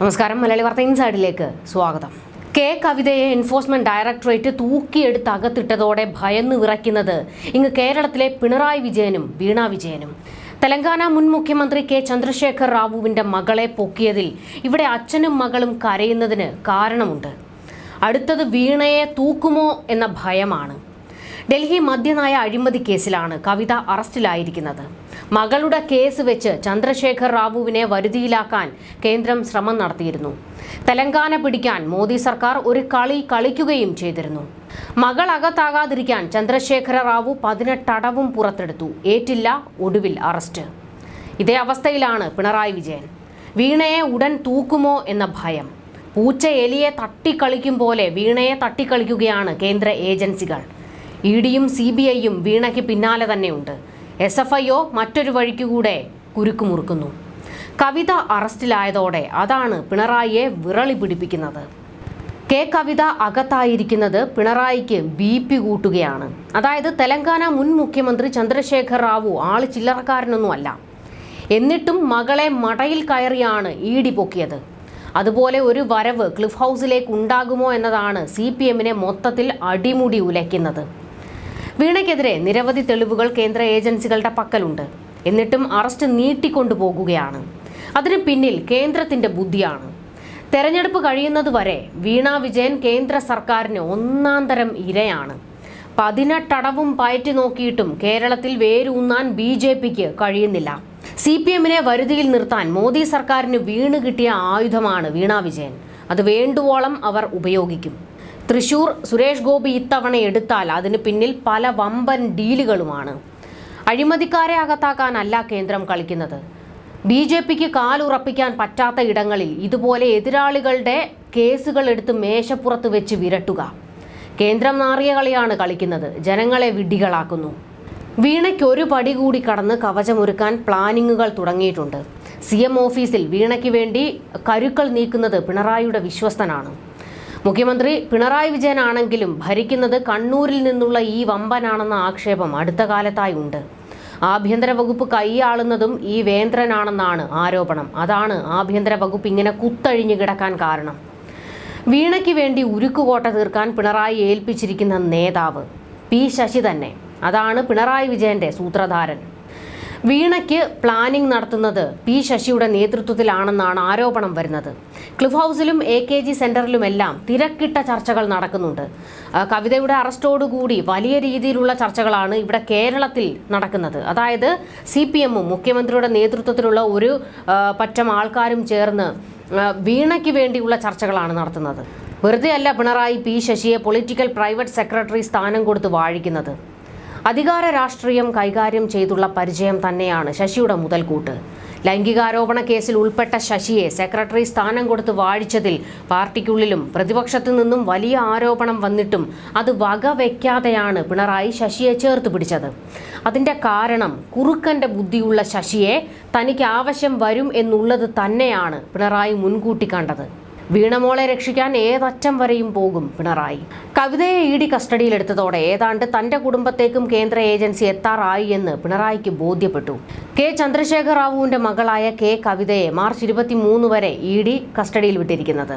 നമസ്കാരം മലയാളി വാർത്ത ഇൻസൈഡിലേക്ക് സ്വാഗതം. കെ കവിതയെ എൻഫോഴ്സ്മെന്റ് ഡയറക്ടറേറ്റ് തൂക്കിയെടുത്ത് അകത്തിട്ടതോടെ ഭയന്ന് വിറയ്ക്കുന്നത് ഇങ്ങ് കേരളത്തിലെ പിണറായി വിജയനും വീണ വിജയനും. തെലങ്കാന മുൻ മുഖ്യമന്ത്രി കെ ചന്ദ്രശേഖർ റാവുവിന്റെ മകളെ പൊക്കിയതിൽ ഇവിടെ അച്ഛനും മകളും കരയുന്നതിന് കാരണമുണ്ട്. അടുത്തത് വീണയെ തൂക്കുമോ എന്ന ഭയമാണ്. ഡൽഹി മദ്യനായ അഴിമതി കേസിലാണ് കവിത അറസ്റ്റിലായിരിക്കുന്നത്. മകളുടെ കേസ് വെച്ച് ചന്ദ്രശേഖർ റാവുവിനെ വരുതിയിലാക്കാൻ കേന്ദ്രം ശ്രമം നടത്തിയിരുന്നു. തെലങ്കാന പിടിക്കാൻ മോദി സർക്കാർ ഒരു കളി കളിക്കുകയും ചെയ്തിരുന്നു. മകൾ അകത്താകാതിരിക്കാൻ ചന്ദ്രശേഖര റാവു പതിനെട്ടടവും പുറത്തെടുത്തു. ഏറ്റില്ല ഒടുവിൽ അറസ്റ്റ്. ഇതേ അവസ്ഥയിലാണ് പിണറായി വിജയൻ. വീണയെ ഉടൻ തൂക്കുമോ എന്ന ഭയം. പൂച്ച എലിയെ തട്ടിക്കളിക്കും പോലെ വീണയെ തട്ടിക്കളിക്കുകയാണ് കേന്ദ്ര ഏജൻസികൾ. ഇ ഡിയും സി ബി ഐയും വീണയ്ക്ക് പിന്നാലെ തന്നെയുണ്ട്. എസ് എഫ് ഐ ഒ മറ്റൊരു വഴിക്കുകൂടെ കുരുക്കുമുറുക്കുന്നു. കവിത അറസ്റ്റിലായതോടെ അതാണ് പിണറായിയെ വിറളി പിടിപ്പിക്കുന്നത്. കെ കവിത അകത്തായിരിക്കുന്നത് പിണറായിക്ക് ബി പി കൂട്ടുകയാണ്. അതായത് തെലങ്കാന മുൻ മുഖ്യമന്ത്രി ചന്ദ്രശേഖർ റാവു ആൾ ചില്ലറക്കാരനൊന്നുമല്ല. എന്നിട്ടും മകളെ മടയിൽ കയറിയാണ് ഈടി പൊക്കിയത്. അതുപോലെ ഒരു വരവ് ക്ലിഫ് ഹൗസിലേക്ക് ഉണ്ടാകുമോ എന്നതാണ് സി പി എമ്മിനെ മൊത്തത്തിൽ അടിമുടി ഉലയ്ക്കുന്നത്. വീണയ്ക്കെതിരെ നിരവധി തെളിവുകൾ കേന്ദ്ര ഏജൻസികളുടെ പക്കലുണ്ട്. എന്നിട്ടും അറസ്റ്റ് നീട്ടിക്കൊണ്ടുപോകുകയാണ്. അതിന് പിന്നിൽ കേന്ദ്രത്തിന്റെ ബുദ്ധിയാണ്. തെരഞ്ഞെടുപ്പ് കഴിയുന്നതുവരെ വീണ വിജയൻ കേന്ദ്ര സർക്കാരിന് ഒന്നാം തരം ഇരയാണ്. പതിനെട്ടടവും പയറ്റി നോക്കിയിട്ടും കേരളത്തിൽ വേരൂന്നാൻ ബി ജെ പിക്ക് കഴിയുന്നില്ല. സി പി എമ്മിനെ വരുതിയിൽ നിർത്താൻ മോദി സർക്കാരിന് വീണ് കിട്ടിയ ആയുധമാണ് വീണ വിജയൻ. അത് വേണ്ടുവോളം അവർ ഉപയോഗിക്കും. തൃശൂർ സുരേഷ് ഗോപി ഇത്തവണ എടുത്താൽ അതിന് പിന്നിൽ പല വമ്പൻ ഡീലുകളുമാണ്. അഴിമതിക്കാരെ അകത്താക്കാനല്ല കേന്ദ്രം കളിക്കുന്നത്. ബി ജെ പിക്ക് കാലുറപ്പിക്കാൻ പറ്റാത്ത ഇടങ്ങളിൽ ഇതുപോലെ എതിരാളികളുടെ കേസുകൾ എടുത്ത് മേശപ്പുറത്ത് വെച്ച് വിരട്ടുക. കേന്ദ്രം നാറിയ കളിയാണ് കളിക്കുന്നത്. ജനങ്ങളെ വിഡ്ഢികളാക്കുന്നു. വീണയ്ക്ക് ഒരു പടി കൂടി കടന്ന് കവചമൊരുക്കാൻ പ്ലാനിങ്ങുകൾ തുടങ്ങിയിട്ടുണ്ട്. സി എം ഓഫീസിൽ വീണയ്ക്ക് വേണ്ടി കരുക്കൾ നീക്കുന്നത് പിണറായിയുടെ വിശ്വസ്തനാണ്. മുഖ്യമന്ത്രി പിണറായി വിജയനാണെങ്കിലും ഭരിക്കുന്നത് കണ്ണൂരിൽ നിന്നുള്ള ഈ വമ്പനാണെന്ന ആക്ഷേപം അടുത്ത കാലത്തായി ഉണ്ട്. ആഭ്യന്തര വകുപ്പ് കൈയാളുന്നതും ഈ വേന്ദ്രനാണെന്നാണ് ആരോപണം. അതാണ് ആഭ്യന്തര വകുപ്പ് ഇങ്ങനെ കുത്തഴിഞ്ഞു കിടക്കാൻ കാരണം. വീണയ്ക്ക് വേണ്ടി ഉരുക്കുകോട്ട തീർക്കാൻ പിണറായി ഏൽപ്പിച്ചിരിക്കുന്ന നേതാവ് പി ശശി തന്നെ. അതാണ് പിണറായി വിജയന്റെ സൂത്രധാരൻ. വീണയ്ക്ക് പ്ലാനിംഗ് നടത്തുന്നത് പി ശശിയുടെ നേതൃത്വത്തിലാണെന്നാണ് ആരോപണം വരുന്നത്. ക്ലിഫ് ഹൗസിലും എ കെ ജി സെന്ററിലുമെല്ലാം തിരക്കിട്ട ചർച്ചകൾ നടക്കുന്നുണ്ട്. കവിതയുടെ അറസ്റ്റോടുകൂടി വലിയ രീതിയിലുള്ള ചർച്ചകളാണ് ഇവിടെ കേരളത്തിൽ നടക്കുന്നത്. അതായത് സി പി എമ്മും മുഖ്യമന്ത്രിയുടെ നേതൃത്വത്തിലുള്ള ഒരു പറ്റം ആൾക്കാരും ചേർന്ന് വീണയ്ക്ക് വേണ്ടിയുള്ള ചർച്ചകളാണ് നടത്തുന്നത്. വെറുതെയല്ല പിണറായി പി ശശിയെ പൊളിറ്റിക്കൽ പ്രൈവറ്റ് സെക്രട്ടറി സ്ഥാനം കൊടുത്ത് വാഴിക്കുന്നത്. അധികാര രാഷ്ട്രീയം കൈകാര്യം ചെയ്തുള്ള പരിചയം തന്നെയാണ് ശശിയുടെ മുതൽക്കൂട്ട്. ലൈംഗികാരോപണ കേസിൽ ഉൾപ്പെട്ട ശശിയെ സെക്രട്ടറി സ്ഥാനം കൊടുത്ത് വാഴിച്ചതിൽ പാർട്ടിക്കുള്ളിലും പ്രതിപക്ഷത്തു നിന്നും വലിയ ആരോപണം വന്നിട്ടും അത് വകവെക്കാതെയാണ് പിണറായി ശശിയെ ചേർത്ത് പിടിച്ചത്. അതിന്റെ കാരണം കുറുക്കന്റെ ബുദ്ധിയുള്ള ശശിയെ തനിക്ക് ആവശ്യം വരും എന്നുള്ളത് തന്നെയാണ് പിണറായി മുൻകൂട്ടി കണ്ടത്. വീണമോളെ രക്ഷിക്കാൻ ഏതറ്റം വരെയും പോകും പിണറായി. കവിതയെ ഇ ഡി കസ്റ്റഡിയിലെടുത്തതോടെ ഏതാണ്ട് തന്റെ കുടുംബത്തേക്കും കേന്ദ്ര ഏജൻസി എത്താറായി എന്ന് പിണറായിക്ക് ബോധ്യപ്പെട്ടു. കെ ചന്ദ്രശേഖർ റാവുവിന്റെ മകളായ കെ കവിതയെ മാർച്ച് ഇരുപത്തിമൂന്ന് വരെ ഇ ഡി കസ്റ്റഡിയിൽ വിട്ടിരിക്കുന്നത്.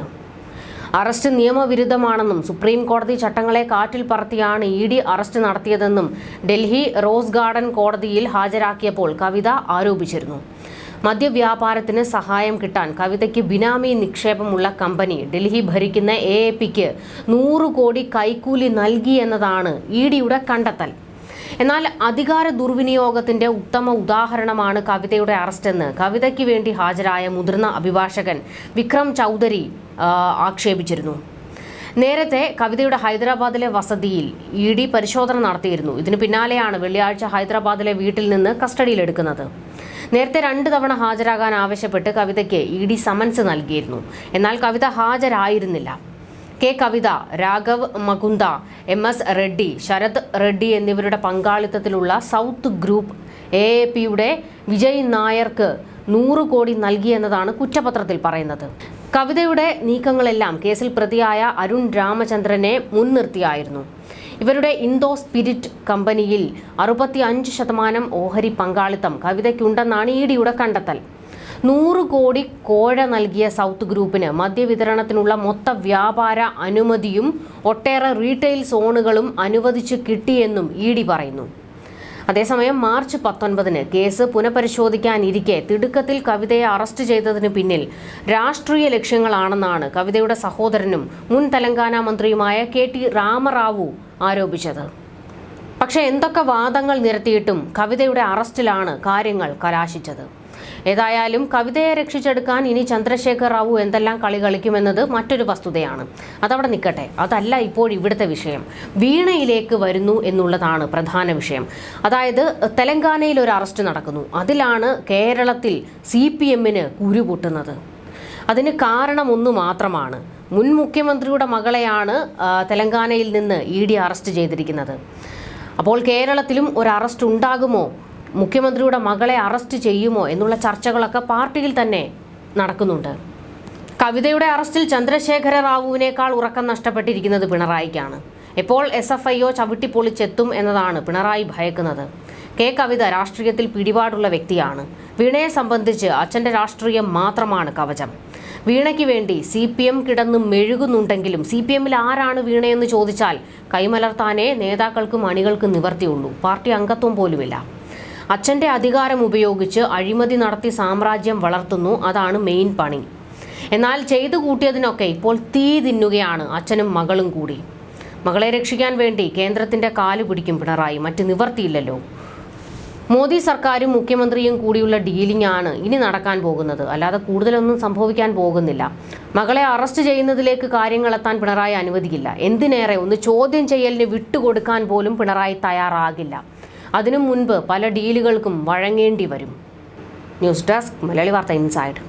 അറസ്റ്റ് നിയമവിരുദ്ധമാണെന്നും സുപ്രീം കോടതി ചട്ടങ്ങളെ കാറ്റിൽ പറത്തിയാണ് ഇ ഡി അറസ്റ്റ് നടത്തിയതെന്നും ഡൽഹി റോസ് ഗാർഡൻ കോടതിയിൽ ഹാജരാക്കിയപ്പോൾ കവിത ആരോപിച്ചിരുന്നു. മദ്യവ്യാപാരത്തിന് സഹായം കിട്ടാൻ കവിതയ്ക്ക് ബിനാമി നിക്ഷേപമുള്ള കമ്പനി ഡൽഹി ഭരിക്കുന്ന എ എ പിക്ക് നൂറ് കോടി കൈക്കൂലി നൽകി എന്നതാണ് ഇ ഡിയുടെ കണ്ടെത്തൽ. എന്നാൽ അധികാര ദുർവിനിയോഗത്തിന്റെ ഉത്തമ ഉദാഹരണമാണ് കവിതയുടെ അറസ്റ്റെന്ന് കവിതയ്ക്ക് വേണ്ടി ഹാജരായ മുതിർന്ന അഭിഭാഷകൻ വിക്രം ചൗധരി ആക്ഷേപിച്ചിരുന്നു. നേരത്തെ കവിതയുടെ ഹൈദരാബാദിലെ വസതിയിൽ ഇ ഡി പരിശോധന നടത്തിയിരുന്നു. ഇതിനു പിന്നാലെയാണ് വെള്ളിയാഴ്ച ഹൈദരാബാദിലെ വീട്ടിൽ നിന്ന് കസ്റ്റഡിയിലെടുക്കുന്നത്. നേരത്തെ രണ്ട് തവണ ഹാജരാകാൻ ആവശ്യപ്പെട്ട് കവിതയ്ക്ക് ഇ ഡി സമൻസ് നൽകിയിരുന്നു. എന്നാൽ Kavitha ഹാജരായിരുന്നില്ല. K Kavitha Raghav Magunta M S Reddy Sarath Reddy എന്നിവരുടെ പങ്കാളിത്തത്തിലുള്ള സൗത്ത് ഗ്രൂപ്പ് എ എ പിയുടെ വിജയ് നായർക്ക് നൂറ് കോടി നൽകിയെന്നതാണ് കുറ്റപത്രത്തിൽ പറയുന്നത്. കവിതയുടെ നീക്കങ്ങളെല്ലാം കേസിൽ പ്രതിയായ അരുൺ രാമചന്ദ്രനെ മുൻനിർത്തിയായിരുന്നു. ഇവരുടെ ഇൻഡോ സ്പിരിറ്റ് കമ്പനിയിൽ അറുപത്തി അഞ്ച് ശതമാനം ഓഹരി പങ്കാളിത്തം കവിതയ്ക്കുണ്ടെന്നാണ് ഇ ഡിയുടെ കണ്ടെത്തൽ. നൂറ് കോടി കോഴ നൽകിയ സൗത്ത് ഗ്രൂപ്പിന് മദ്യവിതരണത്തിനുള്ള മൊത്ത വ്യാപാര അനുമതിയും ഒട്ടേറെ റീറ്റെയിൽ സോണുകളും അനുവദിച്ച് കിട്ടിയെന്നും ഇ ഡി പറയുന്നു. അതേസമയം മാർച്ച് പത്തൊൻപതിന് കേസ് പുനഃപരിശോധിക്കാനിരിക്കെ തിടുക്കത്തിൽ കവിതയെ അറസ്റ്റ് ചെയ്തതിന് പിന്നിൽ രാഷ്ട്രീയ ലക്ഷ്യങ്ങളാണെന്നാണ് കവിതയുടെ സഹോദരനും മുൻ തെലങ്കാന മന്ത്രിയുമായ കെ ടി രാമറാവു ആരോപിച്ചത്. പക്ഷേ എന്തൊക്കെ വാദങ്ങൾ നിരത്തിയിട്ടും കവിതയുടെ അറസ്റ്റിലാണ് കാര്യങ്ങൾ കലാശിച്ചത്. ഏതായാലും കവിതയെ രക്ഷിച്ചെടുക്കാൻ ഇനി ചന്ദ്രശേഖർ റാവു എന്തെല്ലാം കളി കളിക്കുമെന്നത് മറ്റൊരു വസ്തുതയാണ്. അതവിടെ നിൽക്കട്ടെ. അതല്ല ഇപ്പോൾ ഇവിടുത്തെ വിഷയം. വീണയിലേക്ക് വരുന്നു എന്നുള്ളതാണ് പ്രധാന വിഷയം. അതായത് തെലങ്കാനയിൽ ഒരു അറസ്റ്റ് നടക്കുന്നു. അതിലാണ് കേരളത്തിൽ സി പി എമ്മിന് കുരുപൊട്ടുന്നത്. അതിന് കാരണം ഒന്ന് മാത്രമാണ്. മുൻ മുഖ്യമന്ത്രിയുടെ മകളെയാണ് തെലങ്കാനയിൽ നിന്ന് ഇ ഡി അറസ്റ്റ് ചെയ്തിരിക്കുന്നത്. അപ്പോൾ കേരളത്തിലും ഒരു അറസ്റ്റ് ഉണ്ടാകുമോ? മുഖ്യമന്ത്രിയുടെ മകളെ അറസ്റ്റ് ചെയ്യുമോ എന്നുള്ള ചർച്ചകളൊക്കെ പാർട്ടിയിൽ തന്നെ നടക്കുന്നുണ്ട്. കവിതയുടെ അറസ്റ്റിൽ ചന്ദ്രശേഖര റാവുവിനേക്കാൾ ഉറക്കം നഷ്ടപ്പെട്ടിരിക്കുന്നത് പിണറായിക്കാണ്. എപ്പോൾ എസ് എഫ് ഐ ഒ ചവിട്ടിപ്പൊളിച്ചെത്തും എന്നതാണ് പിണറായി ഭയക്കുന്നത്. കെ കവിത രാഷ്ട്രീയത്തിൽ പിടിപാടുള്ള വ്യക്തിയാണ്. വീണയെ സംബന്ധിച്ച് അച്ഛന്റെ രാഷ്ട്രീയം മാത്രമാണ് കവചം. വീണയ്ക്ക് വേണ്ടി സി പി എം കിടന്ന് മെഴുകുന്നുണ്ടെങ്കിലും സി പി എമ്മിൽ ആരാണ് വീണയെന്ന് ചോദിച്ചാൽ കൈമലർത്താനേ നേതാക്കൾക്കും അണികൾക്കും നിവർത്തിയുള്ളൂ. പാർട്ടി അംഗത്വം പോലുമില്ല. അച്ഛന്റെ അധികാരം ഉപയോഗിച്ച് അഴിമതി നടത്തി സാമ്രാജ്യം വളർത്തുന്നു. അതാണ് മെയിൻ പണി. എന്നാൽ ചെയ്തു കൂട്ടിയതിനൊക്കെ ഇപ്പോൾ തീ തിന്നുകയാണ് അച്ഛനും മകളും കൂടി. മകളെ രക്ഷിക്കാൻ വേണ്ടി കേന്ദ്രത്തിന്റെ കാൽ പിടിക്കും പിണറായി. മറ്റ് നിവർത്തിയില്ലല്ലോ. മോദി സർക്കാരും മുഖ്യമന്ത്രിയും കൂടിയുള്ള ഡീലിംഗ് ആണ് ഇനി നടക്കാൻ പോകുന്നത്. അല്ലാതെ കൂടുതലൊന്നും സംഭവിക്കാൻ പോകുന്നില്ല. മകളെ അറസ്റ്റ് ചെയ്യുന്നതിലേക്ക് കാര്യങ്ങൾ എത്താൻ പിണറായി അനുവദിക്കില്ല. എന്തിനേറെ? ഒന്ന് ചോദ്യം ചെയ്യലിന് വിട്ടുകൊടുക്കാൻ പോലും പിണറായി തയ്യാറാകില്ല. അതിനു മുൻപ് പല ഡീലുകൾക്കും വഴങ്ങേണ്ടി വരും. ന്യൂസ് ഡെസ്ക് മലയാളി വാർത്ത ഇൻസൈഡ്.